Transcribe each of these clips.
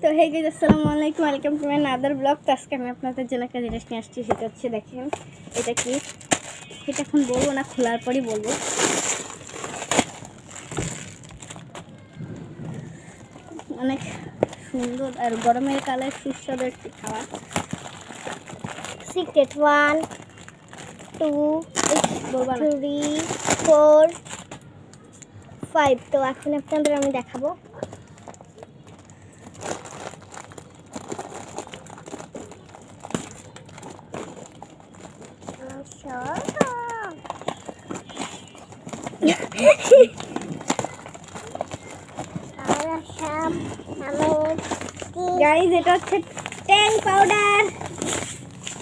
তো হে গাইজ আসসালামু আলাইকুম welcome to my another blog তো আজকে আমি আপনাদের জন্য একটা জিনিস নিয়ে আসছি সেটা হচ্ছে দেখেন এটা কি? এটা এখন বলব না খোলার পরই বলব। অনেক সুন্দর আর গরমের কালে সুস্বাদু একটি খাবার। Secret one two three four five তো এখন আপনাদের আমি দেখাবো। গাইজ এটা হচ্ছে ট্যাং পাউডার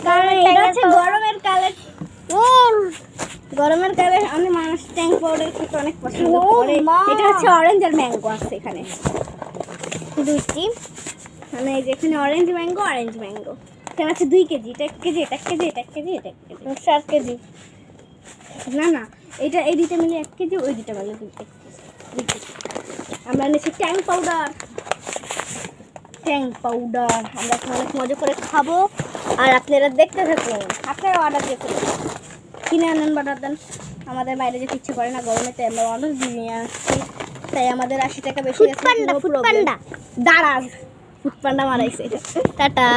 কারণ এটা হচ্ছে গরমের কালে গরমের কালে অনেক মানুষ ট্যাং পাউডার খেতে অনেক পছন্দ করে। এটা হচ্ছে অরেঞ্জ আর ম্যাঙ্গো আছে এখানে। দুইটি। মানে এই যে এখানে অরেঞ্জ ম্যাঙ্গো অরেঞ্জ ম্যাঙ্গো এখানে আছে দুই কেজি এটা এক কেজি এটা এক কেজি এটা এক কেজি এটা এক কেজি চার কেজি। না না এটা এই দুইটা মিলে এক কেজি ওই দুইটা মিলে দুই কেজি, দুই কেজি। আমরা এনেছি ট্যাং পাউডার ট্যাং পাউডার আমরা এখন অনেক মজা করে খাব। আর আপনারা দেখতে থাকুন আপনারা অর্ডার দিয়ে ফেলুন। কিনে আনেন অর্ডার দেন আমাদের বাইরে যেতে ইচ্ছে করে না গরমে তাই আমরা দিয়ে নিয়ে আসছি। তাই আমাদের আশি টাকা বেশি ফুড গেছে panda no food problem. Panda দাঁড়ান ফুড পান্ডা মারাইছে। এটা টাটা।